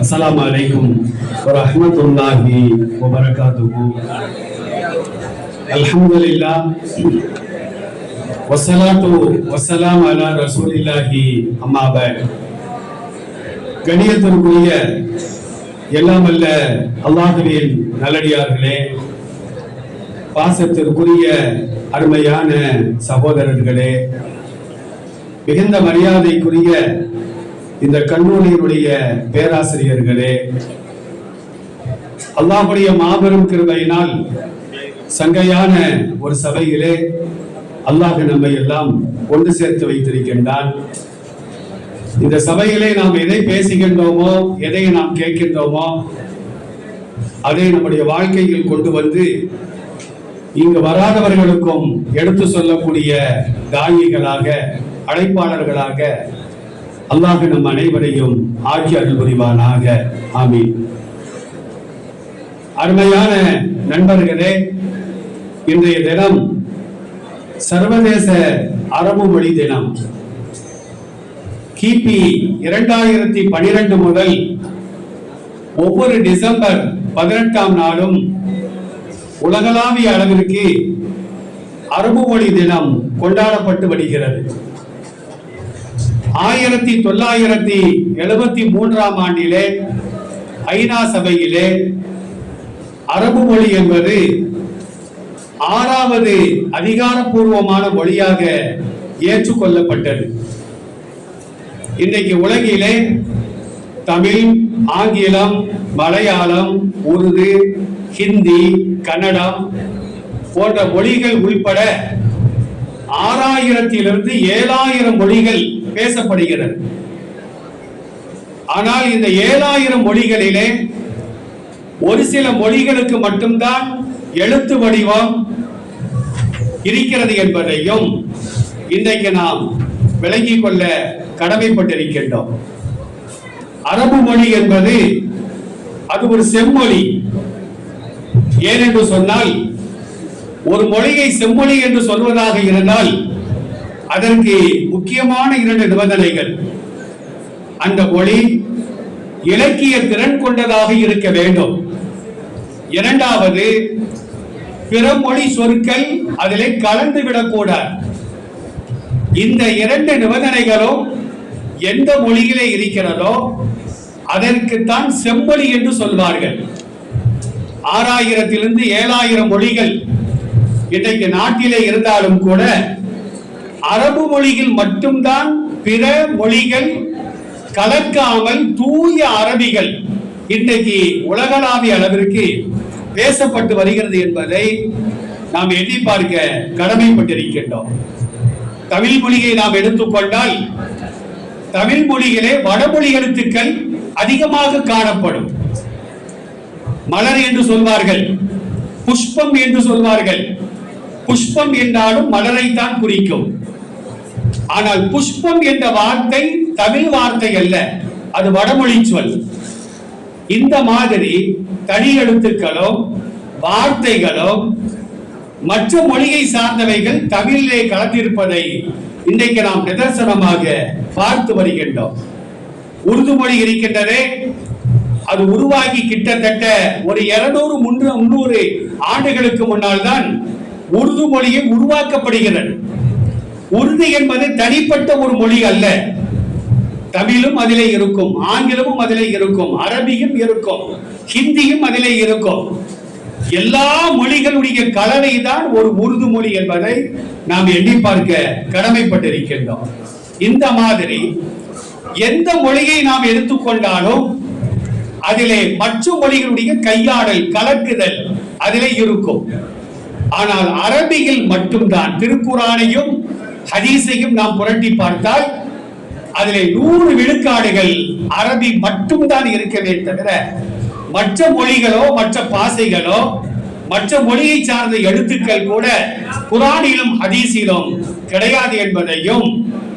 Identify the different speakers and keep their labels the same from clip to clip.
Speaker 1: அஸ்லாம் வலைக்கும் வரமத்துல்லாஹி வபரகாத்துஹு அல்ஹம்துலில்லாஹ் வசலாத்து வசலாம் அலா ரசூலில்லாஹி அம்மாப கணியத்திற்குரிய எல்லாம் அல்ல அல்லாஹுவின் நல்லடியார்களே பாசத்திற்குரிய அருமையான சகோதரர்களே மிகுந்த மரியாதைக்குரிய இந்த கல்லூரியினுடைய பேராசிரியர்களே அல்லாஹுடைய மாபெரும் கிருபையினால் சங்கையான ஒரு சபையிலே அல்லாஹ் நம்மை எல்லாம் ஒன்று சேர்த்து வைத்திருக்கின்றான். இந்த சபையிலே நாம் எதை பேசுகின்றோமோ எதை நாம் கேட்கின்றோமோ அதை நம்முடைய வாழ்க்கையில் கொண்டு வந்து இங்கு வராதவர்களுக்கும் எடுத்து சொல்லக்கூடிய தாயிகளாக அழைப்பாளர்களாக அல்லாஹ் நம் அனைவரையும் ஆட்சி அருள் புரிவானாக. ஆமீன். அருமையான நண்பர்களே இன்றைய தினம் சர்வதேச அரபு மொழி தினம். கிபி இரண்டாயிரத்தி பனிரெண்டு முதல் ஒவ்வொரு டிசம்பர் பதினெட்டாம் நாளும் உலகளாவிய அளவிற்கு அரபு மொழி தினம் கொண்டாடப்பட்டு வருகிறது. ஆயிரத்தி தொள்ளாயிரத்தி எழுபத்தி மூன்றாம் ஆண்டிலே ஐநா சபையிலே அரபு மொழி என்பது ஆறாவது அதிகாரப்பூர்வமான மொழியாக ஏற்றுக்கொள்ளப்பட்டது. இன்றைக்கு உலகிலே தமிழ் ஆங்கிலம் மலையாளம் உருது ஹிந்தி கன்னடம் போன்ற மொழிகள் உள்பட ஆறாயிரத்திலிருந்து ஏழாயிரம் மொழிகள் பேசப்படுகிறது. ஆனால் இந்த ஏழாயிரம் மொழிகளிலே ஒரு சில மொழிகளுக்கு மட்டும்தான் எழுத்து வடிவம் இருக்கிறது என்பதையும் இன்றைக்கு நாம் விளங்கிக் கொள்ள கடமைப்பட்டிருக்கின்றோம். அரபு மொழி என்பது அது ஒரு செம்மொழி. ஏனென்று சொன்னால் ஒரு மொழியை செம்மொழி என்று சொல்வதாக இருந்தால் அதற்கு முக்கியமான இரண்டு நிபந்தனைகள். அந்த மொழி இலக்கிய திறன் கொண்டதாக இருக்க வேண்டும். இரண்டாவது பிற மொழி சொற்கள் அதிலே கலந்து விடக்கூடாது. இந்த இரண்டு நிபந்தனைகளும் எந்த மொழியிலே இருக்கிறதோ அதற்குத்தான் செம்மொழி என்று சொல்வார்கள். ஆறாயிரத்திலிருந்து ஏழாயிரம் மொழிகள் இன்றைக்கு நாட்டிலே இருந்தாலும் கூட அரபு மொழியில் மட்டும்தான் பிற மொழிகள் கலக்காமல் தூய அரபிகள் இன்றைக்கு உலகளாவிய அளவிற்கு பேசப்பட்டு வருகிறது என்பதை நாம் எண்ணி பார்க்க கடமைப்பட்டிருக்கின்றோம். தமிழ் மொழியை நாம் எடுத்துக்கொண்டால் தமிழ் மொழியிலே வடமொழி எழுத்துக்கள் அதிகமாக காணப்படும். மலர் என்று சொல்வார்கள் புஷ்பம் என்று சொல்வார்கள் புஷ்பம் என்றாலும் மலரை தான் குறிக்கும். ஆனால் புஷ்பம் என்ற வார்த்தை தமிழ் வார்த்தை அல்ல அது வடமொழி சொல். இந்த மாதிரி தனி எழுத்துக்களும் வார்த்தைகளும் மற்ற மொழியை சார்ந்தவைகள் தமிழிலே கலந்திருப்பதை இன்றைக்கு நாம் நிதர்சனமாக பார்த்து வருகின்றோம். உருது மொழி இருக்கின்றதே அது உருவாகி கிட்டத்தட்ட ஒரு இருநூறு முன்னூறு முன்னூறு ஆண்டுகளுக்கு முன்னால் தான் உருது மொழியை உருவாக்கப்படுகிறது. உருது என்பது தனிப்பட்ட ஒரு மொழி அல்ல. தமிழும் அதிலே இருக்கும் ஆங்கிலமும் அதிலே இருக்கும் அரபியும் இருக்கும் ஹிந்தியும் அதிலே இருக்கும். எல்லா மொழிகளுடைய கலவை தான் ஒரு உருது மொழி என்பதை நாம் எண்ணி பார்க்க கடமைப்பட்டிருக்கின்றோம். இந்த மாதிரி எந்த மொழியை நாம் எடுத்துக்கொண்டாலும் அதிலே மற்ற மொழிகளுடைய கையாடல் கலக்குதல் அதிலே இருக்கும். ஆனால் அரபியில் மட்டும்தான். திருக்குறானையும் ஹதீஸையும் நாம் புரட்டி பார்த்தால் அதிலே நூறு விழுக்காடுகள் அரபி மட்டும்தான் இருக்கவே தவிர மற்ற மொழிகளோ மற்ற பாசைகளோ மற்ற மொழியை சார்ந்த எழுத்துக்கள் கூட குரானிலும் ஹதீஸிலும் கிடையாது என்பதையும்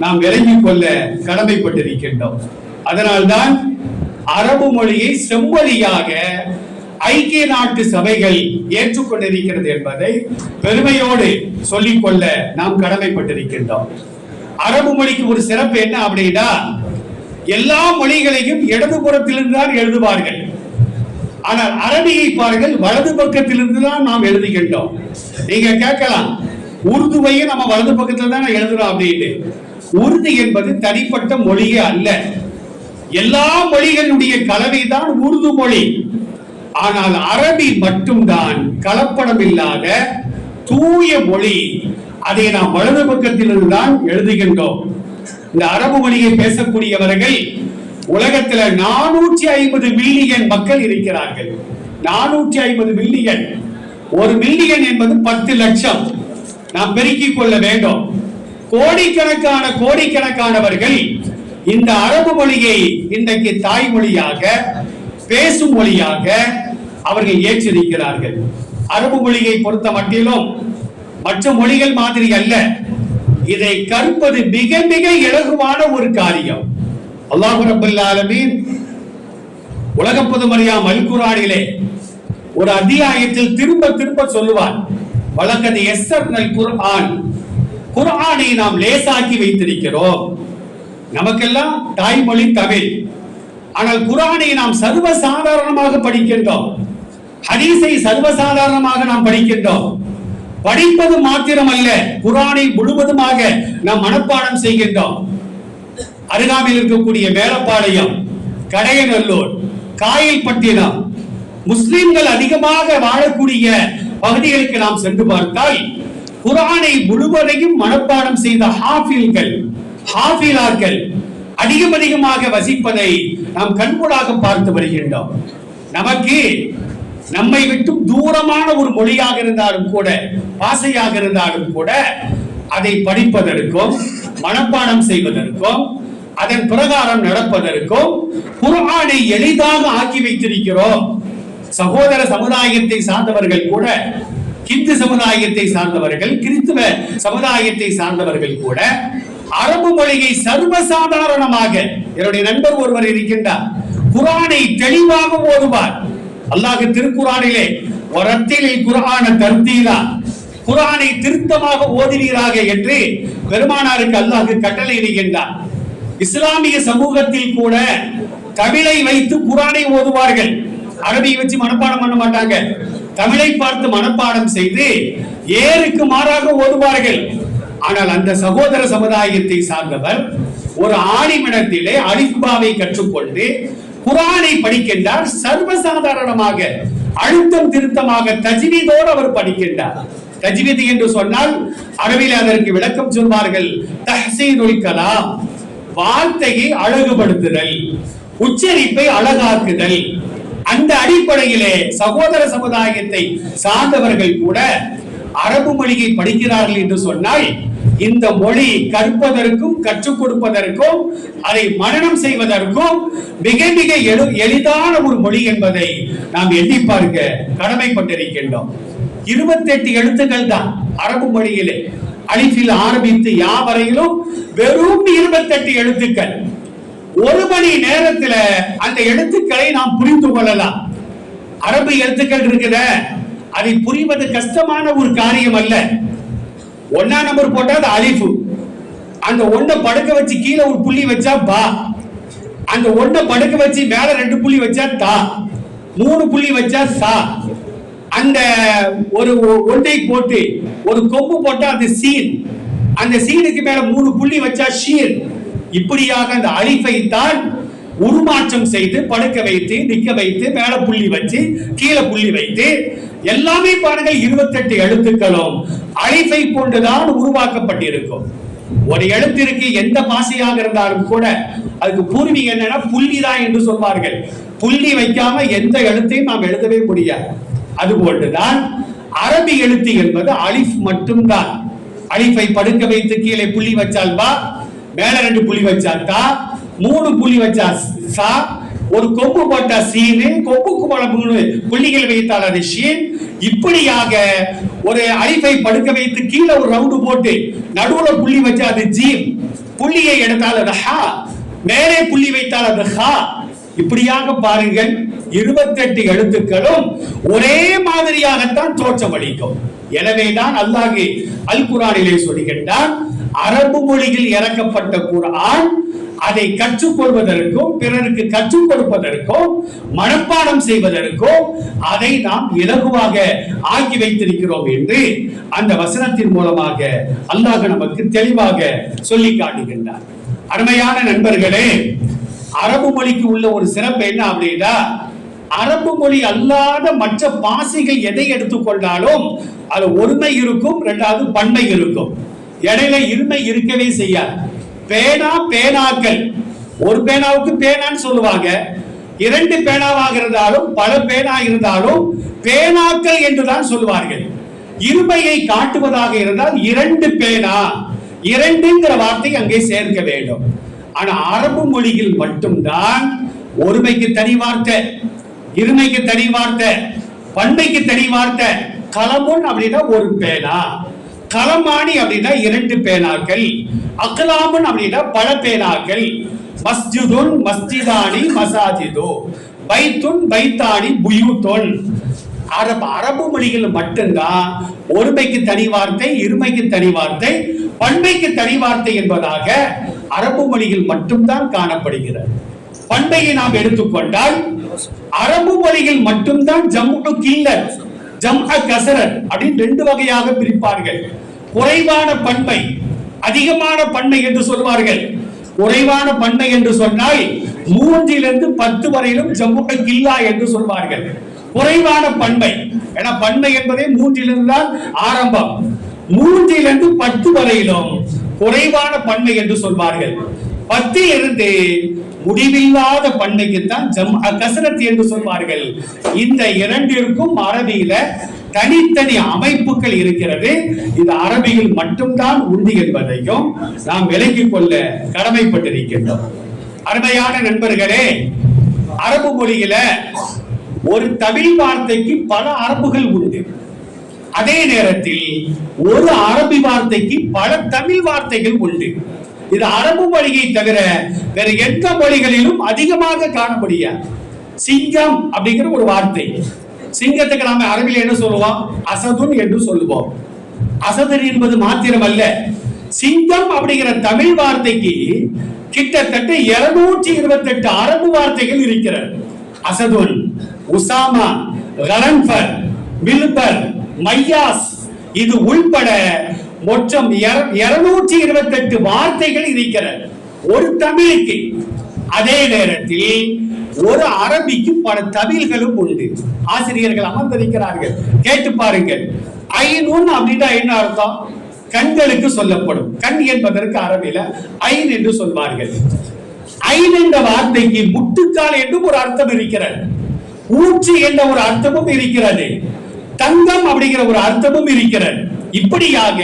Speaker 1: நாம் விளங்கிக் கொள்ள கடமைப்பட்டிருக்கின்றோம். அதனால்தான் அரபு மொழியை செம்மொழியாக ஐக்கிய நாட்டு சபைகள் ஏற்றுக்கொண்டிருக்கிறது என்பதை பெருமையோடு சொல்லிக்கொள்ள நாம் கடமைப்பட்டிருக்கின்றோம். அரபு மொழிக்கு ஒரு சிறப்பு என்ன அப்படின்னா எல்லா மொழிகளையும் இடதுபுறத்திலிருந்து தான் எழுதுவார்கள். ஆனால் அரபியை பாருங்கள் வலது பக்கத்திலிருந்து தான் நாம் எழுதுகின்றோம். நீங்க கேட்கலாம் உருதுவையும் நம்ம வலது பக்கத்துல தான் எழுதுறோம் அப்படின்னு. உருது என்பது தனிப்பட்ட மொழியே அல்ல. எல்லா மொழிகளுடைய கலவை தான் உருது மொழி. ஆனால் அரபி மட்டும்தான் கலப்படம் இல்லாத தூய மொழி. அதை நாம் வலது பக்கத்திலிருந்து தான் எழுதுகின்றோம். இந்த அரபு மொழியை பேசக்கூடியவர்கள் உலகத்துல நானூற்றி ஐம்பது மில்லியன் மக்கள் இருக்கிறார்கள். நானூற்றி ஐம்பது மில்லியன். ஒரு மில்லியன் என்பது பத்து லட்சம். நாம் பெருக்கிக் கொள்ள வேண்டும். கோடிக்கணக்கான கோடிக்கணக்கானவர்கள் இந்த அரபு மொழியை இன்றைக்கு தாய்மொழியாக பேசும் மொழியாக அவர்கள் ஏற்றிருக்கிறார்கள். அரபு மொழியை பொறுத்த மட்டிலும் மற்ற மொழிகள் மாதிரி அல்ல. இதை கற்பது மிக மிக இலகுவான ஒரு காரியம். அல்லாஹு ரப்பல் ஆலமீன் உலக பொதுமறையாம் அல் குரானிலே ஒரு அத்தியாயத்தில் திரும்ப திரும்ப சொல்லுவார். வழக்கது எஸ்ஸர் நல் குர்ஆன். குர்ஆனை நாம் லேசாக்கி வைத்திருக்கிறோம். நமக்கெல்லாம் தாய்மொழி தமிழ். ஆனால் குரானை நாம் சர்வ சாதாரணமாக படிக்கின்றோம். ஹதீஸை சர்வசாதாரணமாக நாம் படிக்கின்றோம். படிப்பது அல்ல குரானை முழுவதுமாக நாம் மனப்பாடம் செய்கின்றோம். அருகாமையில் இருக்கக்கூடிய வேலப்பாளையம் கடையநல்லூர் காயல்பட்டினம் முஸ்லிம்கள் அதிகமாக வாழக்கூடிய பகுதிகளுக்கு நாம் சென்று பார்த்தால் குரானை முழுவதையும் மனப்பாடம் செய்த ஹாஃபில்கள் ஹாஃபிலார்கள் அதிகம் அதிகமாக வசிப்பதை நாம் கண்கூடாக பார்த்து வருகின்றோம். நமக்கு நம்மை விட்டு தூரமான ஒரு மொழியாக இருந்தாலும் கூட பாசையாக இருந்தாலும் கூட அதை படிப்பதற்கும் மனப்பாடம் செய்வதற்கும் அதன் பிரகாரம் நடப்பதற்கும் குர்ஆனை எளிதாக ஆக்கி வைத்திருக்கிறோம். சகோதர சமுதாயத்தை சார்ந்தவர்கள் கூட இந்து சமுதாயத்தை சார்ந்தவர்கள் கிறிஸ்துவ சமுதாயத்தை சார்ந்தவர்கள் கூட அரபு மொழியை சர்வசாதாரணமாக என்னுடைய நண்பர் ஒருவர் இருக்கின்றார் குரானை தெளிவாக ஓதுவார். அல்லாஹ் திருக்குறானிலே ஒரத்திலில் குர்ஆன தர்த்தீலா குரானை திருத்தமாக ஓதினீராக என்று பெருமானாருக்கு அல்லாஹ் கட்டளை இடுகின்றார் இஸ்லாமிய சமூகத்தில் கூட தமிழை வைத்து குரானை ஓதுவார்கள். அரபியை வச்சு மனப்பாடம் பண்ண மாட்டாங்க. தமிழை பார்த்து மனப்பாடம் செய்து ஏருக்கு மாறாக ஓதுவார்கள். ஆனால் அந்த சகோதர சமுதாயத்தை சார்ந்தவர் ஒரு ஆணிமிடத்திலே அலிஃபாவை கற்றுக்கொண்டு குரானை படிக்கின்றார் சர்வசாதாரணமாக அழுத்தம் திருத்தமாக தஜ்வீதோடு அவர் படிக்கின்றார். தஜ்வீது என்று சொன்னால் அரபில் அதற்கு விளக்கம் சொல்வார்கள் தஹ்சீனுல் கலாம் வார்த்தையை அழகுபடுத்துதல் உச்சரிப்பை அழகாக்குதல். அந்த அடிப்படையிலே சகோதர சமுதாயத்தை சார்ந்தவர்கள் கூட அரபு மொழியை படிக்கிறார்கள் என்று சொன்னால் இந்த மொழி கற்பதற்கும் கற்றுக் கொடுப்பதற்கும் அதை மரணம் செய்வதற்கும் மிக மிக எளிதான ஒரு மொழி என்பதை நாம் எண்ணி பார்க்க கடமைப்பட்டிருக்கின்றோம். இருபத்தெட்டு எழுத்துக்கள் தான் அரபு மொழியிலே. அழிப்பில் ஆரம்பித்து யாவரையிலும் வெறும் இருபத்தெட்டு எழுத்துக்கள். ஒரு மணி நேரத்துல அந்த எழுத்துக்களை நாம் புரிந்து கொள்ளலாம். அரபு எழுத்துக்கள் இருக்குத. அதை புரிவது கஷ்டமான ஒரு காரியம் அல்ல. ஒன்னா நம்பர் போட்டா அது அலிஃபு. அந்த ஒன்றை படுக்க வச்சு கீழே ஒரு புள்ளி வச்சா பா. அந்த ஒன்றை படுக்க வச்சு மேல ரெண்டு புள்ளி வச்சா தா. மூணு புள்ளி வச்சா சா. அந்த ஒரு ஒன்றை போட்டு ஒரு கொம்பு போட்டா அது சீன். அந்த சீனுக்கு மேல மூணு புள்ளி வச்சா ஷீர் இப்படியாக அந்த அலிஃபை தான் உருமாற்றம் செய்து படுக்க வைத்து நிக்க வைத்து மேல புள்ளி வச்சு கீழே புள்ளி வைத்து எல்லாமே பாருங்க இருபத்தெட்டு எழுத்துக்களும். அழைப்பை கொண்டுதான் உருவாக்கப்பட்டிருக்கும். ஒரு எழுத்திற்கு எந்த பாசையாக இருந்தாலும் கூட அதுக்கு பூர்வீகம் என்னன்னா புள்ளி தான் என்று சொல்வார்கள். புள்ளி வைக்காம எந்த எழுத்தையும் நாம் எழுதவே முடியாது. அதுபோன்றுதான் அரபி எழுத்து என்பது அலிஃப் மட்டும்தான். அலிஃபை படுக்க வைத்து கீழே புள்ளி வச்சால் பா மேல ரெண்டு புள்ளி வச்சால் தான் மூணு புள்ளி வச்சா சா ஒரு கொம்பு போட்ட சீனு கொம்புக்கு போல மூணு புள்ளிகள் வைத்தால் அது ஷீன். இப்படியாக ஒரு அழிப்பை படுக்க வைத்து கீழே ஒரு ரவுண்டு போட்டு நடுவுல புள்ளி வச்சா அது ஜீம். புள்ளியை எடுத்தால் அது ஹா மேலே புள்ளி வைத்தால் அது ஹா. இப்படியாக பாருங்கள் இருபத்தெட்டு எழுத்துக்களும் ஒரே மாதிரியாகத்தான் தோற்றமளிக்கும் எனவேதான் அல்லாஹ் அல் குரானிலே சொல்லுகின்றான் அரபு மொழியில் இறக்கப்பட்ட குரான் அதை கற்றுக்கொள்வதற்கும் பிறருக்கு கற்றுக் கொடுப்பதற்கும் மனப்பாடம் செய்வதற்கும் அதை நாம் இலகுவாக ஆக்கி வைத்திருக்கிறோம் என்று அந்த வசனத்தின் மூலமாக அல்லாஹ் நமக்கு தெளிவாக சொல்லி காட்டுகின்றார். அருமையான நண்பர்களே அரபு மொழிக்கு உள்ள ஒரு சிறப்பு என்ன அப்படின்னா அரபு மொழி அல்லாத மற்ற பாசிகள் எதை எடுத்துக்கொண்டாலும் அது ஒருமை இருக்கும் ரெண்டாவது பன்மை இருக்கும். இடையில இருமை இருக்கவே செய்யாது. பேனா பேனாக்கள். ஒரு பேனாவுக்கு பேனான்னு சொல்லுவாங்க. இரண்டு பேனாவாக இருந்தாலும் பல பேனா இருந்தாலும் பேனாக்கள் என்றுதான் சொல்லுவார்கள். இருமையை காட்டுவதாக இருந்தால் இரண்டு பேனா. இரண்டுங்கிற வார்த்தை அங்கே சேர்க்க வேண்டும். ஆனா அரபு மொழியில் மட்டும்தான் ஒருமைக்கு தனி வார்த்தை இருமைக்கு தனி வார்த்தை பண்மைக்கு தனி வார்த்தை கலமுன் அப்படின்னா ஒரு பேனா. கலமானி அப்படின்னா இரண்டு பேனாக்கள் அக்லாமுன் அப்படின்னா பல பேனாக்கள். மஸ்ஜிதுன் மஸ்ஜிதானி மசாஜிதோ பைத்துன் பைத்தானி புயூத்துன் அரபு அரபு மொழிகள் மட்டும்தான். ஒருமைக்கு தனி வார்த்தை இருமைக்கு தனி வார்த்தை பண்மைக்கு தனி வார்த்தை என்பதாக அரபு மொழியில் மட்டும்தான் காணப்படுகிறது. பண்மையை நாம் எடுத்துக்கொண்டால் அரபு மொழியில் மட்டும்தான் ஜம்மு கில்லர் ஜம்ஹ கசரத் அப்படின்னு ரெண்டு வகையாக பிரிப்பார்கள். குறைவான பன்மை அதிகமான பன்மை என்று சொல்வார்கள். குறைவான பன்மை என்று சொன்னால் மூன்றிலிருந்து பத்து வரையிலும் ஜம்முக கில்லா என்று சொல்வார்கள். குறைவான பன்மை ஏன்னா பன்மை என்பதே மூன்றிலிருந்து தான் ஆரம்பம். மூன்றிலிருந்து பத்து வரையிலும் குறைவான பன்மை என்று சொல்வார்கள். பத்திலிருந்து முடிவில்லாத பன்மைக்குத்தான் ஜம் கசரத் என்று சொல்வார்கள். இந்த இரண்டிற்கும் அரபியில தனித்தனி அமைப்புகள் இருக்கிறது. இது அரபியில் மட்டும்தான் உண்டு என்பதையும் நாம் விலகிக் கொள்ள கடமைப்பட்டிருக்கின்றோம். அருமையான நண்பர்களே அரபு மொழியில ஒரு தமிழ் வார்த்தைக்கு பல அரபுகள் உண்டு. அதே நேரத்தில் ஒரு அரபி வார்த்தைக்கு பல தமிழ் வார்த்தைகள் உண்டு. இது அரபு மொழியை தவிர வேற எந்த மொழிகளிலும் அதிகமாக காண முடியாது சிங்கம் அப்படிங்கிற ஒரு வார்த்தை. சிங்கத்துக்கு நாம அரபில் என்ன சொல்லுவோம்? அசதுன் என்று சொல்லுவோம். அசதன் என்பது மாத்திரம் அல்ல சிங்கம் அப்படிங்கிற தமிழ் வார்த்தைக்கு கிட்டத்தட்ட இருநூற்றி இருபத்தி எட்டு அரபு வார்த்தைகள் இருக்கிறது. அசதுன் உசாமா கரன்பர் மில்பர் மையாஸ் இது உள்பட மொத்தம் இருநூற்றி இருபத்தி எட்டு வார்த்தைகள் இருக்கிறது. ஒரு தமிழுக்கு. அதே நேரத்தில் ஒரு அரபிக்கு பல தமிழ்களும் உண்டு. ஆசிரியர்கள் அமர்ந்திருக்கிறார்கள். கேட்டு பாருங்கள். ஐநூன் அப்படின்னா என்ன அர்த்தம்? கண்களுக்கு சொல்லப்படும். கண் என்பதற்கு அரபில ஐன் என்று சொல்வார்கள். ஐன் என்ற வார்த்தைக்கு முட்டுக்கால் என்றும் ஒரு அர்த்தம் இருக்கிறது. ஊற்று என்ற ஒரு அர்த்தமும் இருக்கிறது. தங்கம் அப்படிங்கிற ஒரு அர்த்தமும் இருக்கிறது. இப்படியாக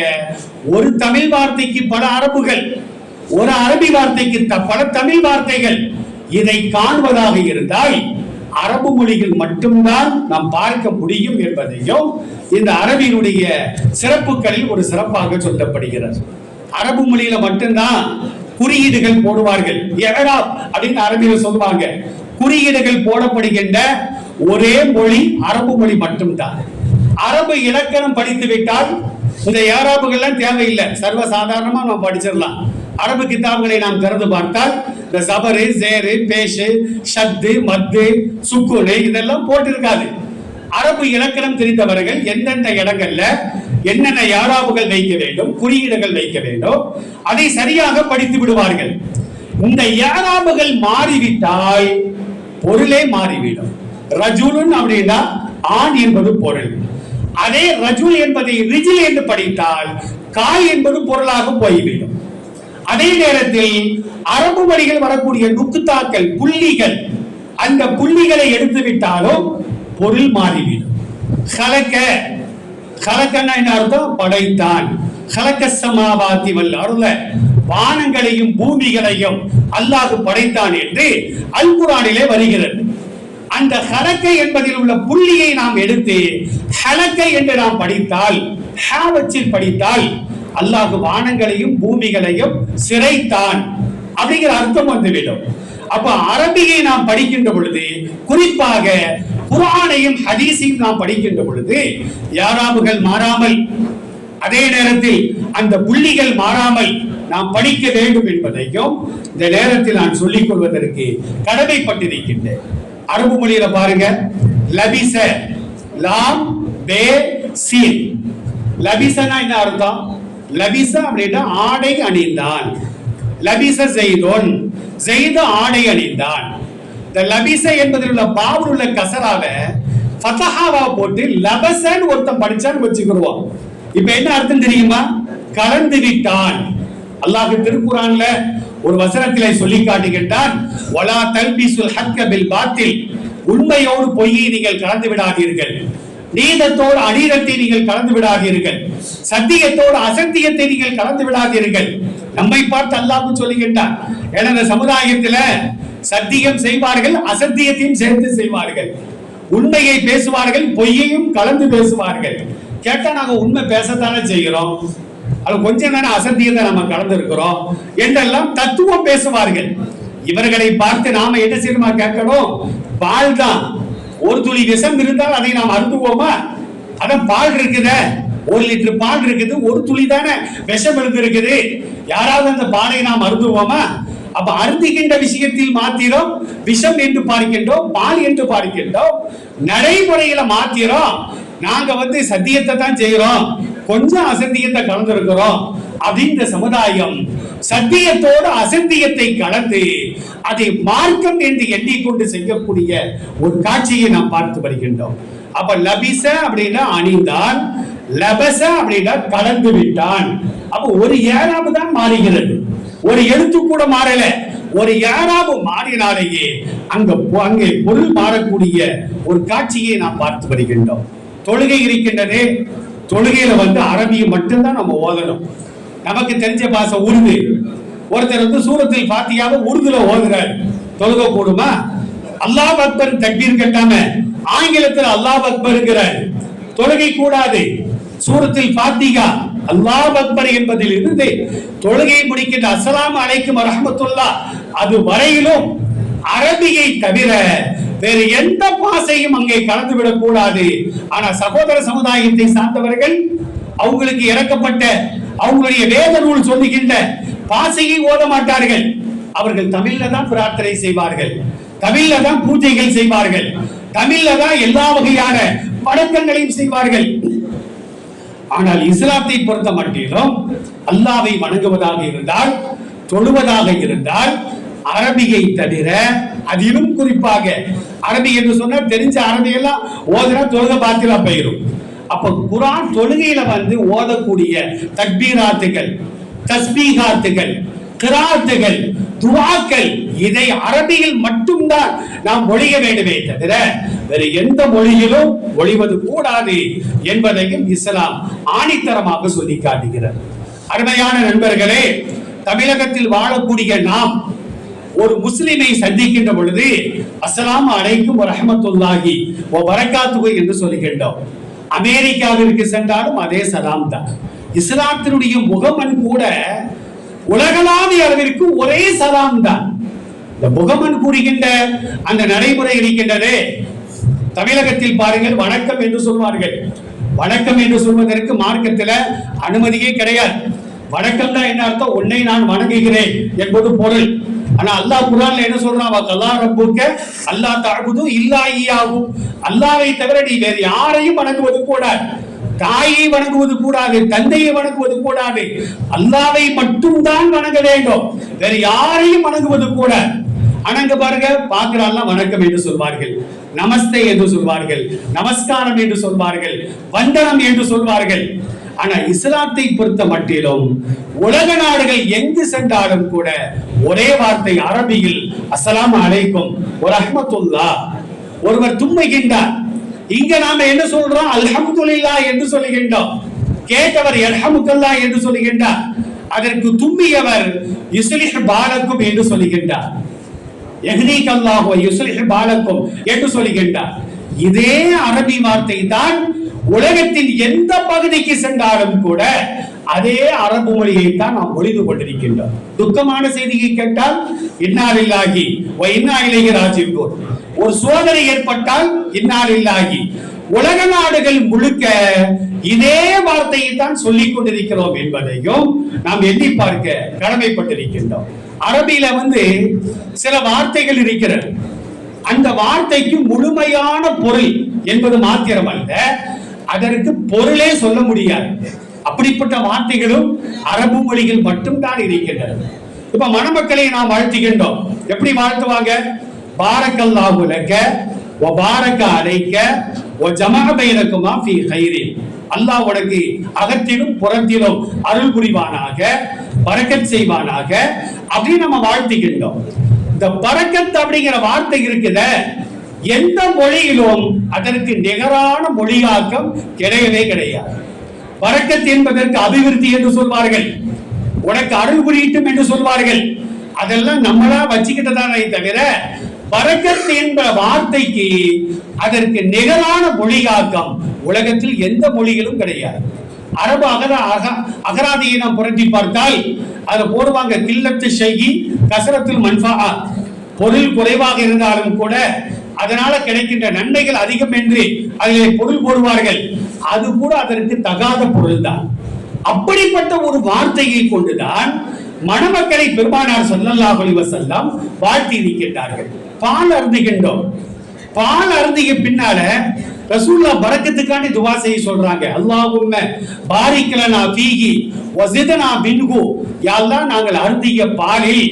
Speaker 1: ஒரு தமிழ் வார்த்தைக்கு பல அரபுகள் ஒரு அரபி வார்த்தைக்கு த- பல தமிழ் வார்த்தைகள் இதை காண்பதாக இருந்தால் அரபு மொழியில் மட்டும்தான் நாம் பார்க்க முடியும் என்பதையும் இந்த அரபியினுடைய சிறப்புகளில் ஒரு சிறப்பாக சொல்லப்படுகிறது. அரபு மொழியில மட்டும்தான் குறியீடுகள் போடுவார்கள். எஹராப் அப்படின்னு அரபியில் சொல்லுவாங்க. குறியீடுகள் போடப்படுகின்ற ஒரே மொழி அரபு மொழி மட்டும்தான். அரபு இலக்கணம் படித்து விட்டால் இந்த ஏராபுகள்லாம் தேவையில்லை. சர்வ சாதாரணமாக நாம் படிச்சிடலாம். அரபு கிதாபுகளை நாம் திறந்து பார்த்தால் இந்த சபரு சேரு பேஷு ஷத்து மத்து சுக்குனு இதெல்லாம் போட்டிருக்காது. அரபு இலக்கணம் தெரிந்தவர்கள் எந்தெந்த இடங்கள்ல என்னென்ன யாராபுகள் வைக்க வேண்டும் குறியீடுகள் வைக்க வேண்டும் அதை சரியாக படித்து விடுவார்கள். இந்த யாராவுகள் மாறிவிட்டால் பொருளே மாறிவிடும். ரஜுலுன் அப்படின்னா ஆண் என்பது பொருள். அதே ரஜுல் என்பதை ரிஜில் என்று படித்தால் காய் என்பது பொருளாக போய்விடும். அதே நேரத்தில் அரபு மொழிகள் வரக்கூடிய நுக்குத்தாக்கள் புள்ளிகள் அந்த புள்ளிகளை எடுத்து விட்டாலும் பொருள் மாறிவிடும். கலக்க கலக்கன்னா என்ன அர்த்தம்? படைத்தான் கலக்க சமாவாத்தி வல்ல அருள வானங்களையும் பூமிகளையும் அல்லாது படைத்தான் என்று அல் குரானிலே வருகிறது. அந்த ஹலக்கை என்பதில் உள்ள புள்ளியை நாம் எடுத்து ஹலக்கை என்று நாம் படித்தால் ஹாவச்சில் படித்தால் அல்லாஹ் வானங்களையும் பூமிகளையும் சிறைத்தான் அப்படிங்கிற அர்த்தம் வந்துவிடும். அப்ப அரபியை நாம் படிக்கின்ற பொழுது குறிப்பாக குரானையும் ஹதீஸையும் நாம் படிக்கின்ற பொழுது யாராமுகள் மாறாமல் அதே நேரத்தில் அந்த புள்ளிகள் மாறாமல் நாம் படிக்க வேண்டும் என்பதையும் இந்த நேரத்தில் நான் சொல்லிக் கொள்வதற்கு கடமைப்பட்டிருக்கின்றேன். அரபு மொழியில பாருங்க. லபிச லாம் பே சீன். லபிசனா என்ன அர்த்தம்? லபிச அப்படின்னா ஆடை அணிந்தான் லபிச செய்தோன் செய்த ஆடை அணிந்தான் இந்த லபிச என்பதில் உள்ள பாவில் உள்ள கசராவ ஃபதஹாவா போட்டு லபசன் ஒருத்தன் படிச்சான்னு வச்சுக்கிடுவோம் இப்ப என்ன அர்த்தம் தெரியுமா? கலந்து விட்டான். அல்லாஹ் திருக்குறான்ல ஒரு வசனத்திலே சொல்லி காட்டுகின்றான் வலா தல்பிசுல் ஹக்க பில் பாத்தில். உண்மையோடு பொய்யை நீங்கள் கலந்து விடாதீர்கள். நீதத்தோடு அநீதத்தை நீங்கள் கலந்து விடாதீர்கள். சத்தியத்தோடு அசத்தியத்தை நீங்கள் கலந்து விடாதீர்கள். நம்மை பார்த்து அல்லாஹ் சொல்லுகின்றான் ஏன்னா இந்த சமுதாயத்துல சத்தியம் செய்வார்கள் அசத்தியத்தையும் சேர்த்து செய்வார்கள். உண்மையை பேசுவார்கள் பொய்யையும் கலந்து பேசுவார்கள். கேட்டா நாங்க உண்மை பேசத்தானே செய்கிறோம். அது கொஞ்ச நேரம் அசத்தியத்தை நம்ம கலந்துருக்கிறோம் என்றெல்லாம் தத்துவம் பேசுவார்கள். இவர்களை பார்த்து நாம என்ன செய்யணுமா கேட்கணும்? பால் தான் ஒரு துளி விஷம் இருந்தால் அதை நாம் அருந்துவோமா? அதான் பால் இருக்குதே. ஒரு லிட்டர் பால் இருக்குது. ஒரு துளி தானே விஷம் இருக்குது யாராவது அந்த பாலை நாம் அருந்துவோமா? அப்ப அருந்துகின்ற விஷயத்தில் மாத்திரம் விஷம் என்று பார்க்கின்றோம் பால் என்று பார்க்கின்றோம். நடைமுறையில மாத்திரம் நாங்க வந்து சத்தியத்தை தான் செய்யறோம் கொஞ்சம் அசத்தியத்தை கலந்துருக்கிறோம். அப்படின்ற சமுதாயம் சத்தியத்தோடு அசத்தியத்தை கலந்து அதை மார்க்கம் என்று எண்ணிக்கொண்டு செய்யக்கூடிய ஒரு காட்சியை நாம் பார்த்து வருகின்றோம். அப்ப லபிச அப்படின்னா அணிந்தான் லபச அப்படின்னா கலந்து விட்டான். அப்ப ஒரு ஏழாவு தான் மாறுகிறது. ஒரு எழுத்து கூட மாறல. ஒரு ஏழாவு மாறினாலேயே அங்க அங்கே பொருள் மாறக்கூடிய ஒரு காட்சியை நாம் பார்த்து வருகின்றோம். தொழுகை இருக்கின்றது தொழுகையில வந்து அரபியை மட்டும்தான் நம்ம ஓதணும். நமக்கு தெரிஞ்ச பாச உருது. ஒருத்தர் வந்து சூரத்தில் பாத்தியாவ உருதுல ஓதுறார். தொழுக கூடுமா? அல்லாஹ் அக்பர் தக்பீர் கட்டாம ஆங்கிலத்தில் அல்லாஹ் அக்பர்ங்கிறார். தொழுகை கூடாது. சூரத்தில் பாத்திகா அல்லாஹ் அக்பர் என்பதில் இருந்து தொழுகையை முடிக்கின்ற அஸ்லாம் அலைக்கும் ரஹமத்துல்லா அது வரையிலும் அரபியை தவிர வேறு எந்த பாசையும் அங்கே கலந்து விடக்கூடாது ஆனா சகோதர சமுதாயத்தை சார்ந்தவர்கள் அவங்களுக்கு இறக்கப்பட்ட அவங்களுடைய வேத நூல் சொல்லுகின்ற பாசையை ஓத மாட்டார்கள். அவர்கள் தமிழ்ல தான் பிரார்த்தனை செய்வார்கள். தமிழ்ல தான் பூஜைகள் செய்வார்கள். தமிழ்ல தான் எல்லா வகையான வணக்கங்களையும் செய்வார்கள். ஆனால் இஸ்லாத்தை பொறுத்த மட்டிலும் அல்லாவை வணங்குவதாக இருந்தால் தொழுவதாக இருந்தால் அரபியை தவிர அதிலும் குறிப்பாக அரபி என்று சொன்னா தெரிஞ்ச அரபி எல்லாம் ஓதுனா தொழுக பாத்திரா போயிடும் அப்ப குரான் தொழுகையில வந்து ஓதக்கூடிய தக்பீராத்துகள் தஸ்பீகாத்துகள் கிராத்துகள் துவாக்கள் இதை அரபியில் மட்டும்தான் நாம் ஒழிய வேண்டுமே தவிர வேறு எந்த மொழியிலும் ஒழிவது கூடாது என்பதையும் இஸ்லாம் ஆணித்தரமாக சொல்லி காட்டுகிறார் அருமையான நண்பர்களே தமிழகத்தில் வாழக்கூடிய நாம் ஒரு முஸ்லிமை சந்திக்கின்ற பொழுது அஸ்ஸலாமு அலைக்கும் ரஹமத்துல்லாஹி ஓ வரக்காத்துகு என்று சொல்லுகின்றோம் அமெரிக்காவிற்கு சென்றாலும் அதே சலாம் தான். இஸ்லாத்தினுடைய முகமன் கூட உலகளாவிய அளவிற்கு ஒரே சலாம் தான். இந்த முகமன் கூறுகின்ற அந்த நடைமுறை இருக்கின்றதே. தமிழகத்தில் பாருங்கள் வணக்கம் என்று சொல்வார்கள். வணக்கம் என்று சொல்வதற்கு மார்க்கத்தில் அனுமதியே கிடையாது. வணக்கம் தான் என்ன அர்த்தம்? உன்னை நான் வணங்குகிறேன் என்பது பொருள். ஆனா அல்லாஹ் குரான்ல என்ன சொல்றான்? கல்லா ரப்புக்க அல்லாஹ் தஅபுது இல்லா ஈயாஹு. தவிர நீ வேறு யாரையும் வணங்குவது கூடாது. தாயை வணங்குவது கூடாது தந்தையை வணங்குவது கூடாது. அல்லாவை மட்டும்தான் வணங்க வேண்டும். வேற யாரையும் வணங்குவது கூட அணங்க பாருங்க பார்க்கிறாள்லாம் வணக்கம் என்று சொல்வார்கள். நமஸ்தே என்று சொல்வார்கள். நமஸ்காரம் என்று சொல்வார்கள். வந்தனம் என்று சொல்வார்கள். ஆனா இஸ்லாத்தை பொறுத்த மட்டிலும் உலக நாடுகள் எங்கு சென்றாலும் கூட ஒரே வார்த்தை அரபியில் அஸ்ஸலாமு அலைக்கும் ஒரு அஹமத்துல்லா ஒருவர் தும்முகின்றார். இங்க நாம என்ன சொல்றோம்? அல்ஹம்துல்லா என்று சொல்லுகின்றோம். கேட்டவர் எல்ஹமுக்கல்லா என்று சொல்லுகின்றார். அதற்கு தும்மியவர் இஸ்லிஹ் பாலக்கும் என்று சொல்லுகின்றார். எஹ்னீக் அல்லாஹ் யுஸ்லிஹ் பாலக்கும் என்று சொல்லுகின்றார். இதே அரபி வார்த்தை தான் உலகத்தின் எந்த பகுதிக்கு சென்றாலும் கூட அதே அரபு மொழியை தான் நாம் ஒளிந்து கொண்டிருக்கின்றோம். துக்கமான செய்தியை கேட்டால் இன்னாலில்லாகி ஓ இன்னா ஒரு சோதனை ஏற்பட்டால் இன்னாலில்லாகி உலக நாடுகள் முழுக்க இதே வார்த்தையை தான் சொல்லிக் கொண்டிருக்கிறோம் என்பதையும் நாம் எண்ணி பார்க்க கடமைப்பட்டிருக்கின்றோம். அரபியில வந்து சில வார்த்தைகள் இருக்கிறது. அந்த வார்த்தைக்கு முழுமையான பொருள் என்பது மாத்திரம் அல்ல அதற்கு பொருளே சொல்ல முடியாது. அப்படிப்பட்ட வார்த்தைகளும் அரபு மொழிகள் மட்டும்தான் இருக்கின்றன. இப்ப மணமக்களை நாம் வாழ்த்துகின்றோம். எப்படி வாழ்த்துவாங்க? பாரக்கல்லாஹு லக்க வ பாரக்க அலைக்க வ ஜமஅ பைனகுமா ஃபீ கைரின் அல்லாஹ் உனக்கு அகத்திலும் புறத்திலும் அருள் புரிவானாக பரக்கத் செய்வானாக அப்படின்னு நம்ம வாழ்த்துகின்றோம். இந்த பறக்கத் அப்படிங்கிற வார்த்தை இருக்குத எந்த மொழியிலும் அதற்கு நிகரான மொழியாக்கம் கிடையவே கிடையாது. பறக்கத்து என்பதற்கு அபிவிருத்தி என்று சொல்வார்கள். உனக்கு அருள் புரியட்டும் என்று சொல்வார்கள். அதெல்லாம் நம்மளா வச்சுக்கிட்டதானே தவிர பறக்கத் என்ற வார்த்தைக்கு அதற்கு நிகரான மொழியாக்கம் உலகத்தில் எந்த மொழிகளும் கிடையாது. அரபு அகர அக அகராதியை நாம் புரட்டி பார்த்தால் அதுல போடுவாங்க கில்லத்து செய்கி கசரத்தில் மன்ஃபா. பொருள் குறைவாக இருந்தாலும் கூட அதனால கிடைக்கின்ற நன்மைகள் அதிகம் என்று அதிலே பொருள் போடுவார்கள். அது கூட அதற்கு தகாத பொருள் தான் அப்படிப்பட்ட ஒரு வார்த்தையை கொண்டுதான் மணமக்களை பெருமானார் சொல்லல்லா அலைஹி வஸல்லம் வாழ்த்தி இருக்கின்றார்கள். பால் அருந்துகின்றோம். பால் அருந்திய பின்னால ரசூல்லா பரக்கத்துக்காண்டி துவா செய்ய சொல்றாங்க. அல்லாஹும்ம பாரிக்கலனா ஃபீஹி வசிதனா பின்ஹு யாழ்தான் நாங்கள் அருந்திய பாலில்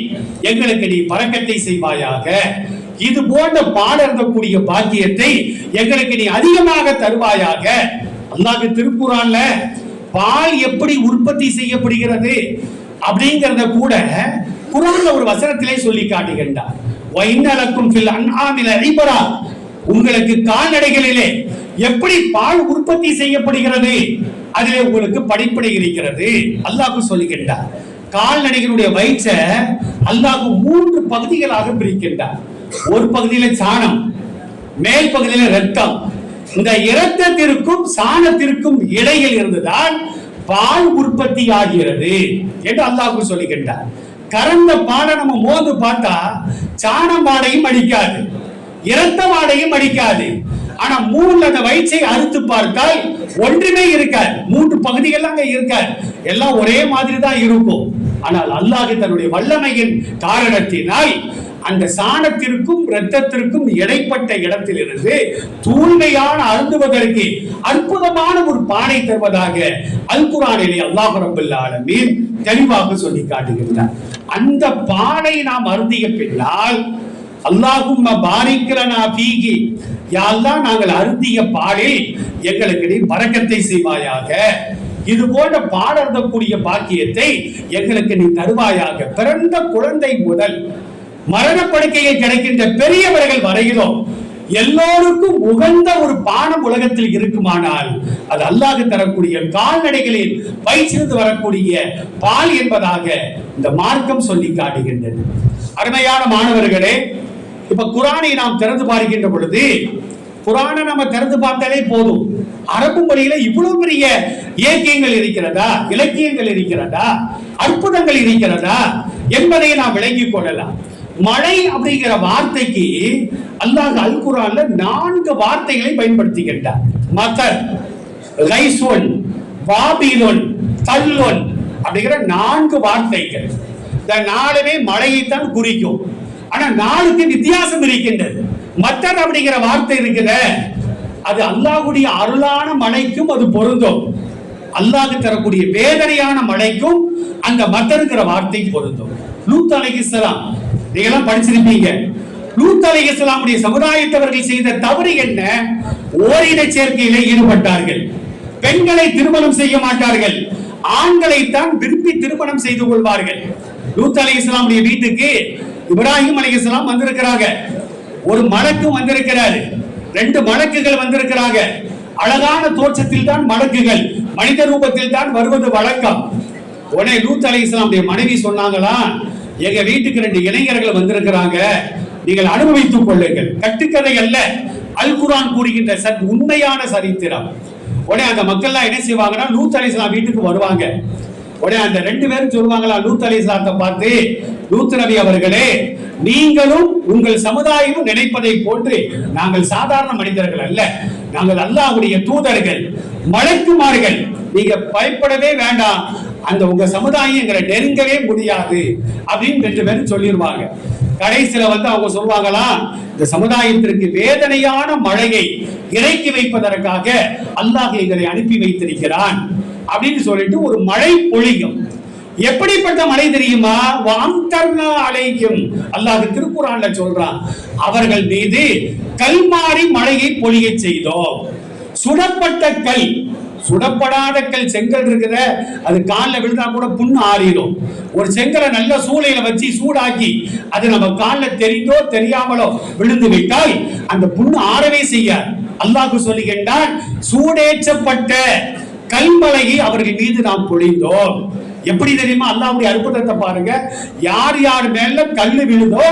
Speaker 1: எங்களுக்கு நீ பறக்கத்தை செய்வாயாக. இது போன்ற பால் அருந்தக்கூடிய பாக்கியத்தை எங்களுக்கு நீ அதிகமாக தருவாயாக. அல்லாஹ் திருக்குறான்ல பால் எப்படி உற்பத்தி செய்யப்படுகிறது அப்படிங்கிறத கூட குரான்ல ஒரு வசனத்திலே சொல்லி காட்டுகின்றார். வைன்னலக்கும் ஃபில் அன்ஆமில இபரா. உங்களுக்கு கால்நடைகளிலே எப்படி பால் உற்பத்தி செய்யப்படுகிறது? அதிலே உங்களுக்கு படிப்படை இருக்கிறது. அல்லாஹ் சொல்லுகின்றார் கால்நடைகளுடைய வயிற்றை அல்லாஹ் மூன்று பகுதிகளாக பிரிக்கின்றார் ஒரு பகுதியில சாணம் மேல் பகுதியில ரத்தம் இந்த இரத்தத்திற்கும் சாணத்திற்கும் இடையில் இருந்துதான் பால் உற்பத்தி ஆகிறது என்று அல்லாஹ் சொல்லுகின்றார் கறந்த பாலை நம்ம மோந்து பார்த்தா சாணம் பாடையும் அடிக்காது. இரத்த வாடையும் அடிக்காது. ஆனா மூணுல அந்த வயிற்றை அறுத்து பார்த்தால் ஒன்றுமே இருக்காது. மூன்று பகுதிகள் அங்க இருக்காது. எல்லாம் ஒரே மாதிரி தான் இருக்கும். ஆனால் அல்லாஹ் தன்னுடைய வல்லமையின் காரணத்தினால் அந்த சாணத்திற்கும் இரத்தத்திற்கும் இடைப்பட்ட இடத்திலிருந்து தூய்மையான அருந்துவதற்கு அற்புதமான ஒரு பானை தருவதாக அல் குரானிலே அல்லாஹ் ரபுல் ஆலமீன் தெளிவாக சொல்லி காட்டுகின்றார். அந்த பானை நாம் அருந்திய பின்னால் அல்லாஹும் பாரிக்கிறனா பீகி நாங்கள் அருந்திய பாலில் எங்களுக்கு நீ பறக்கத்தை செய்வாயாக. இது போன்ற பாடக்கூடிய பாக்கியத்தை எங்களுக்கு நீ தருவாயாக. பிறந்த குழந்தை முதல் மரணப்படுக்கையில் கிடைக்கின்ற பெரியவர்கள் வரையிலும் எல்லோருக்கும் உகந்த ஒரு பானம் உலகத்தில் இருக்குமானால் அது அல்லாஹ் தரக்கூடிய கால்நடைகளில் பயிற்சிருந்து வரக்கூடிய பால் என்பதாக இந்த மார்க்கம் சொல்லி காட்டுகின்றது. அருமையான மாணவர்களே இப்ப குரானை நாம் திறந்து பார்க்கின்ற பொழுது குரானை நம்ம திறந்து பார்த்தாலே போதும். அரபு மொழியில இவ்வளவு பெரிய இயக்கியங்கள் இருக்கிறதா? இலக்கியங்கள் இருக்கிறதா? அற்புதங்கள் இருக்கிறதா? என்பதை நாம் விளங்கிக் கொள்ளலாம். மழை அப்படிங்கிற வார்த்தைக்கு அல்லாஹ் அல் குரான்ல நான்கு வார்த்தைகளை பயன்படுத்துகின்றார். மதர் ரைசோன் வாபிலோன் தல்லோன் அப்படிங்கிற நான்கு வார்த்தைகள். இந்த நாலுமே மழையைத்தான் குறிக்கும். ஆனா நாளுக்கு வித்தியாசம் இருக்கின்றது. மத்தன் அப்படிங்கிற வார்த்தை இருக்குத அது அல்லாஹ்வுடைய அருளான மழைக்கும் அது பொருந்தும். அல்லாஹ் தரக்கூடிய வேதனையான மழைக்கும் அந்த மத்தருங்கிற வார்த்தை பொருந்தும். லூத் அலைகிஸ்லாம் நீங்க எல்லாம் படிச்சிருப்பீங்க. லூத் அலைகிஸ்லாமுடைய சமுதாயத்தவர்கள் செய்த தவறு என்ன? ஓரின சேர்க்கையில ஈடுபட்டார்கள். பெண்களை திருமணம் செய்ய மாட்டார்கள். ஆண்களை தான் விரும்பி திருமணம் செய்து கொள்வார்கள். லூத் அலைஹிஸ்ஸலாமுடைய வீட்டுக்கு இப்ராஹிம் அலிகலாம் வந்திருக்கிறாங்க. ஒரு மலக்கும் வந்திருக்கிறாரு. ரெண்டு மலக்குகள் வந்திருக்கிறாங்க. அழகான தோற்றத்தில் தான் மலக்குகள். மனித ரூபத்தில் தான் வருவது வழக்கம். உடனே லூத் அலைஹிஸ்ஸலாமுடைய மனைவி சொன்னாங்களா எங்க வீட்டுக்கு ரெண்டு இளைஞர்கள் வந்திருக்கிறாங்க. நீங்கள் அனுபவித்துக் கொள்ளுங்கள். கட்டுக்கதை அல்ல. அல் குரான் கூறுகின்ற சத் உண்மையான சரித்திரம். உடனே அந்த மக்கள்லாம் என்ன செய்வாங்கன்னா லூத் அலைஹிஸ்ஸலாம் வீட்டுக்கு வருவாங்க. உடனே அந்த ரெண்டு பேரும் சொல்லுவாங்களா லூத் அலி பார்த்து லூத் நபி அவர்களே நீங்களும் உங்கள் சமுதாயமும் நினைப்பதை போன்று நாங்கள் சாதாரண மனிதர்கள் அல்ல. நாங்கள் அல்லாஹ்வுடைய தூதர்கள் மலைக்குமார்கள். நீங்க பயப்படவே வேண்டாம். அந்த உங்க சமுதாயம் எங்களை நெருங்கவே முடியாது. அப்படின்னு ரெண்டு பேரும் சொல்லிடுவாங்க. கடைசியில வந்து அவங்க சொல்லுவாங்களா இந்த சமுதாயத்திற்கு வேதனையான மழையை இறக்கி வைப்பதற்காக அல்லாஹ் எங்களை அனுப்பி வைத்திருக்கிறான். அப்படின்னு சொல்லிட்டு ஒரு மழை பொழியும். எப்படிப்பட்ட மழை தெரியுமா? வாந்தர்னா அலைக்கும் அல்லாஹ் திருக்குறான்ல சொல்றான் அவர்கள் மீது கல்மாறி மழையை பொழிய செய்தோம். சுடப்பட்ட கல் சுடப்படாத கல் செங்கல் இருக்குத அது காலில் விழுந்தா கூட புண்ணு ஆறிடும். ஒரு செங்கலை நல்ல சூளையில வச்சு சூடாக்கி அது நம்ம காலில் தெரிந்தோ தெரியாமலோ விழுந்து விட்டால் அந்த புண்ணு ஆறவே செய்யாது. அல்லாஹ் சொல்லுகின்றான் சூடேற்றப்பட்ட கல்மலையை அவர்கள் மீது நாம் பொழிந்தோம். எப்படி தெரியுமா? அல்லாவுடைய அற்புதத்தை பாருங்க. யார் யார் மேல கல்லு விழுதோ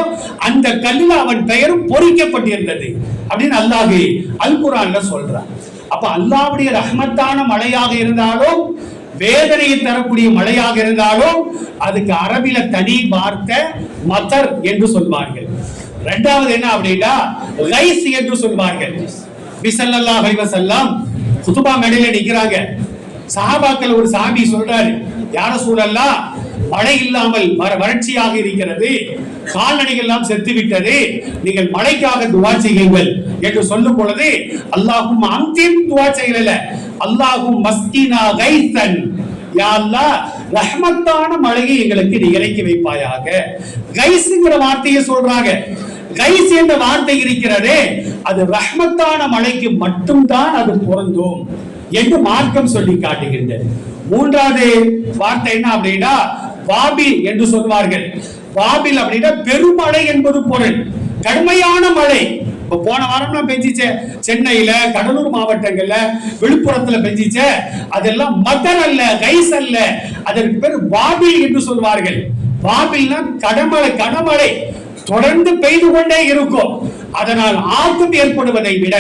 Speaker 1: அந்த கல்லுல அவன் பெயரும் பொறிக்கப்பட்டிருந்தது. அப்படின்னு அல்லாஹே அல் குரான்ல சொல்றான். அப்ப அல்லாவுடைய ரஹ்மத்தான மழையாக இருந்தாலும் வேதனையை தரக்கூடிய மழையாக இருந்தாலும் அதுக்கு அரபில தனி வார்த்தை மதர் என்று சொல்வார்கள். ரெண்டாவது என்ன அப்படின்னா ரைஸ் என்று சொல்வார்கள். விசல்லா ஹைவசல்லாம் குதுபா மேடையில நிக்கிறாங்க. சஹாபாக்கள் ஒரு சாமி சொல்றாரு. யார சூழல்லா மழை இல்லாமல் வறட்சியாக இருக்கிறது. கால்நடைகள் எல்லாம் செத்து விட்டது நீங்கள் மழைக்காக துவா செய்யுங்கள் என்று சொல்லும் பொழுது அல்லாஹும் அந்திம் துவா செய்யல அல்லாஹும் மஸ்கினா கைத்தன் யா அல்லாஹ் ரஹ்மத்தான மழையை எங்களுக்கு நீ இறக்கி வைப்பாயாக. கைஸ்ங்கிற வார்த்தையை சொல்றாங்க. கைஸ் என்ற வார்த்தை இருக்கிறதே அது ரஹ்மத்தான மழைக்கு மட்டும்தான் அது பொருந்தும். என்று மார்க்கம் சொல்லி காட்டுகின்றது. மூன்றாவது வார்த்தை என்ன அப்படின்னா வாபில் என்று சொல்வார்கள். வாபில் அப்படின்னா பெருமழை என்பது பொருள். கடுமையான மழை. இப்ப போன வாரம்லாம் பெஞ்சிச்சே சென்னையில கடலூர் மாவட்டங்கள்ல விழுப்புரத்துல பெஞ்சிச்சே அதெல்லாம் மதர் அல்ல கைஸ் அல்ல. அதற்கு பேர் வாபில் என்று சொல்வார்கள். வாபில்னா கடமழை கனமழை. தொடர்ந்து பெய்து கொண்டே இருக்கும். அதனால் ஆக்கம் ஏற்படுவதை விட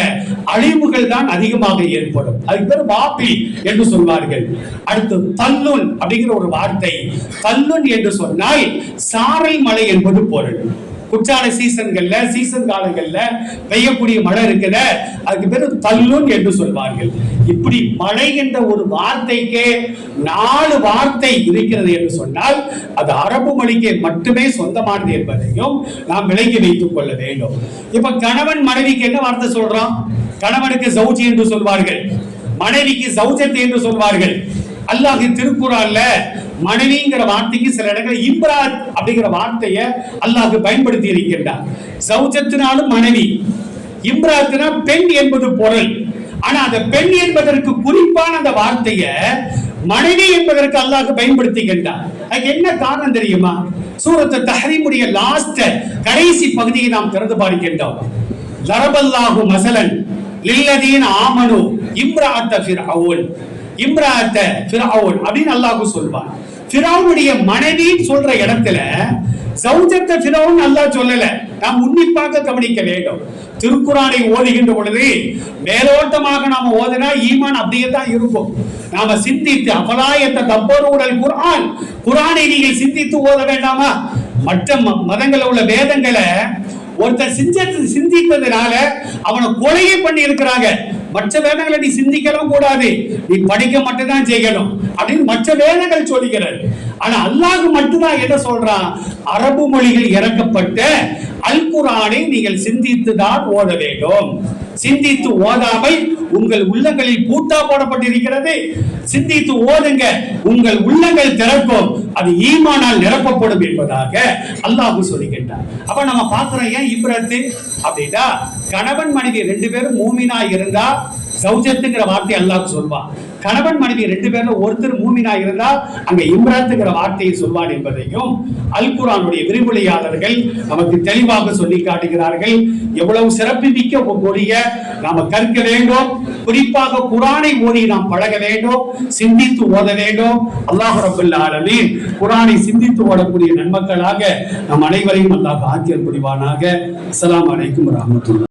Speaker 1: அழிவுகள் தான் அதிகமாக ஏற்படும். அதுக்கு பேர் வாபி என்று சொல்வார்கள். அடுத்து தல்லுன் அப்படிங்கிற ஒரு வார்த்தை. தல்லுன் என்று சொன்னால் சாரல் மலை என்பது பொருள். குற்றால சீசன்கள்ல சீசன் காலங்கள்ல பெய்யக்கூடிய மழை இருக்குத அதுக்கு பேரு தள்ளுன் என்று சொல்வார்கள். இப்படி மழை என்ற ஒரு வார்த்தைக்கே நாலு வார்த்தை இருக்கிறது என்று சொன்னால் அது அரபு மொழிக்கு மட்டுமே சொந்தமானது என்பதையும் நாம் விளங்கி வைத்துக் கொள்ள வேண்டும். இப்ப கணவன் மனைவிக்கு என்ன வார்த்தை சொல்றோம் கணவனுக்கு சௌஜி என்று சொல்வார்கள். மனைவிக்கு சௌஜத்தை என்று சொல்வார்கள். அல்லாஹ் திருக்குறான்ல மனைவிங்கிற வார்த்தைக்கு சில இடங்களில் இம்ராத் அப்படிங்கிற வார்த்தையை அல்லாஹ் பயன்படுத்தி இருக்கின்றார். சௌஜத்தினாலும் மனைவி இம்ராத்னா பெண் என்பது பொருள். ஆனா அந்த பெண் என்பதற்கு குறிப்பான அந்த வார்த்தைய மனைவி என்பதற்கு அல்லாஹ் பயன்படுத்துகின்றார். அதுக்கு என்ன காரணம் தெரியுமா? சூரத்து தஹரீமுடைய லாஸ்ட் கடைசி பகுதியை நாம் திறந்து பார்க்கின்றோம். லரபல்லாஹு மசலன் லில்லதீன் ஆமனு இம்ராத்த ஃபிர்அவுன் இம்ராத்த ஃபிர்அவுன் அப்படின்னு அல்லாஹ் சொல்வான். ஃபிரௌனுடைய மனைவின்னு சொல்ற இடத்துல சௌஜத்தை ஃபிரௌன் நல்லா சொல்லல. நாம் உன்னிப்பாக கவனிக்க வேண்டும். திருக்குறானை ஓதுகின்ற பொழுது மேலோட்டமாக நாம ஓதினா ஈமான் அப்படியே தான் இருக்கும். நாம சிந்தித்து அபலாயத்த தப்போருடல் குரான் குரானை நீங்கள் சிந்தித்து ஓத வேண்டாமா? மற்ற ம- உள்ள வேதங்களை ஒருத்தர் சிந்தித்து சிந்தித்ததுனால அவனை கொலையை பண்ணி இருக்கிறாங்க மற்ற வேதங்களை நீ சிந்திக்கவும் கூடாது. நீ படிக்க மட்டும்தான் செய்யணும் அப்படின்னு மற்ற வேதங்கள் சொல்லுகிறது. ஆனா அல்லாஹ் மட்டும்தான் என்ன சொல்றான்? அரபு மொழிகள் இறக்கப்பட்ட அல் குரானை நீங்கள் சிந்தித்து தான் ஓத வேண்டும். சிந்தித்து ஓதாமை உங்கள் உள்ளங்களில் பூட்டா போடப்பட்டிருக்கிறது. சிந்தித்து ஓதுங்க உங்கள் உள்ளங்கள் திறக்கும். அது ஈமானால் நிரப்பப்படும் என்பதாக அல்லாஹ் சொல்லுகின்றார் அப்ப நம்ம பாக்குறோம் ஏன் இப்ரத்து? அப்படின்னா கணவன் மனைவி ரெண்டு பேரும் மூமினா இருந்தா சௌஜத்துங்கிற வார்த்தை அல்லாஹ் சொல்வான். கணவன் மனைவி ரெண்டு பேர்ல ஒருத்தர் மூமினா இருந்தா அங்க இம்ராத்துங்கிற வார்த்தையை சொல்வான் என்பதையும் அல் குரானுடைய விரிவுரையாளர்கள் நமக்கு தெளிவாக சொல்லி காட்டுகிறார்கள். எவ்வளவு சிறப்புமிக்க மொழிய நாம கற்க வேண்டும். குறிப்பாக குரானை ஓதி நாம் பழக வேண்டும். சிந்தித்து ஓத வேண்டும். அல்லாஹ் ரபுல் ஆலமீன் குரானை சிந்தித்து ஓடக்கூடிய நன்மக்களாக நம் அனைவரையும் அல்லாஹ் ஆக்கியல் புரிவானாக. அஸ்லாம் அலைக்கும் ரஹமத்துல்லா